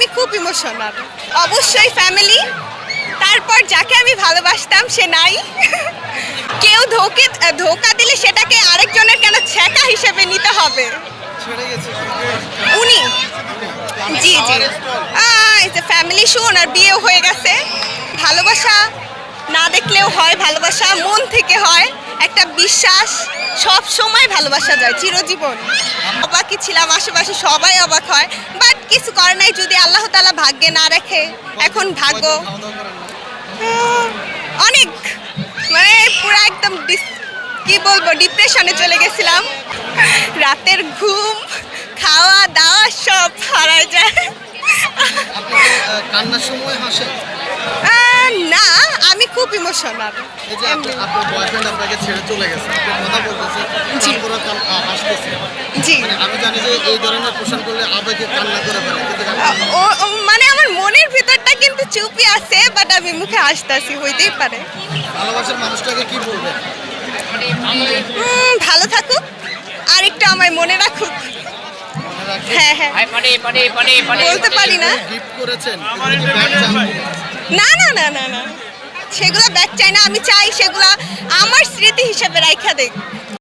আমি খুব ইমোশনাল অবশ্যই ফ্যামিলি তারপর যাকে আমি ভালোবাসতাম সে নাই। কেউ ধোকে ধোকা দিলে সেটাকে আরেকজনের কেন ছ্যাঁকা হিসেবে নিতে হবে? উনি? জি জি। ফ্যামিলি শো ওনার বিয়েও হয়ে গেছে। ভালোবাসা না দেখলেও হয় ভালোবাসা মন থেকে হয়। একটা বিশ্বাস সব সময় ভালোবাসা যায় চিরজীবন। অবাকই ছিলাম আশেপাশে সবাই অবাক হয়। বাট কিছু করে নাই যদি আল্লাহ তালা ভাগ্যে না রাখে এখন ভাগ্য। অনেক মানে পুরো একদম কি বলব ডিপ্রেশনে চলে গেছিলাম। রাতের ঘুম খাওয়া দাওয়া সব হারায় যায়। কান্নার সময় না আমি খুব ইমোশনাল এই যে আপনার বয়ফ্রেন্ড আপনাকে ছেড়ে চলে গেছে কথা বলতেছে জি। হাসতেছে জি। মানে আমি জানি যে এই ধরনের পোশাক করলে আবেগে কান্না করে ফেলে কিন্তু আহ, আপনি ও ও, মানে আমার মনের ভিতরটা কিন্তু চুপই আছে বাট আমি মুখে হাসতাছি হইতেই পারে। ভালোবাসার মানুষটাকে কি বলবেন? ভালো থাকুক আর একটু আমায় মনে রাখুক। হ্যাঁ হ্যাঁ. বলতে পারি না? না না না না না। সেগুলো ব্যাগ চাই না আমি চাই সেগুলো আমার স্মৃতি হিসেবে রাইখা দেখ।